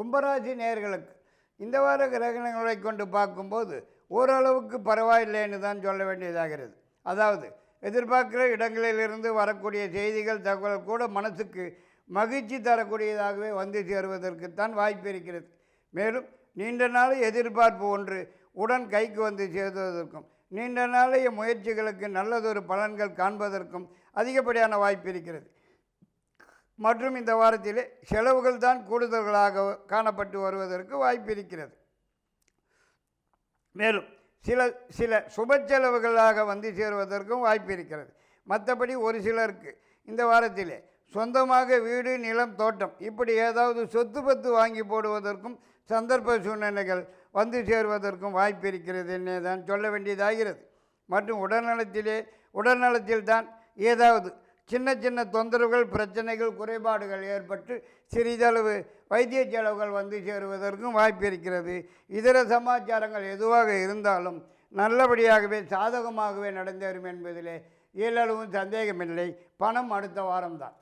கும்பராசி நேர்களுக்கு இந்த வார கிரகணங்களை கொண்டு பார்க்கும்போது ஓரளவுக்கு பரவாயில்லைன்னு தான் சொல்ல வேண்டியதாகிறது. அதாவது எதிர்பார்க்கிற இடங்களிலிருந்து வரக்கூடிய செய்திகள் தகவல் கூட மனசுக்கு மகிழ்ச்சி தரக்கூடியதாகவே வந்து சேருவதற்குத்தான் வாய்ப்பு இருக்கிறது. மேலும் நீண்ட நாள் எதிர்பார்ப்பு ஒன்று உடன் கைக்கு வந்து சேர்வதற்கும் நீண்ட நாளைய முயற்சிகளுக்கு நல்லதொரு பலன்கள் காண்பதற்கும் அதிகப்படியான வாய்ப்பு இருக்கிறது. மற்றும் இந்த வாரத்திலே செலவுகள் தான் கூடுதல்களாக காணப்பட்டு வருவதற்கு வாய்ப்பு இருக்கிறது மேலும் சில சில சுப செலவுகளாக வந்து சேருவதற்கும் வாய்ப்பு இருக்கிறது மற்றபடி ஒரு சிலருக்கு இந்த வாரத்திலே சொந்தமாக வீடு நிலம் தோட்டம் இப்படி ஏதாவது சொத்து பத்து வாங்கி போடுவதற்கும் சந்தர்ப்ப சூழ்நிலைகள் வந்து சேருவதற்கும் வாய்ப்பு இருக்கிறது என்னே தான் சொல்ல வேண்டியதாகிறது. மற்றும் உடல்நலத்திலே உடல்நலத்தில் தான் ஏதாவது சின்ன சின்ன தொந்தரவுகள் பிரச்சனைகள் குறைபாடுகள் ஏற்பட்டு சிறிதளவு வைத்திய செலவுகள் வந்து சேருவதற்கும் வாய்ப்பு இருக்கிறது. இதர சமாச்சாரங்கள் எதுவாக இருந்தாலும் நல்லபடியாகவே சாதகமாகவே நடந்தேறும் என்பதிலே இயலளவும் சந்தேகமில்லை. பணம் அடுத்த வாரம்தான்.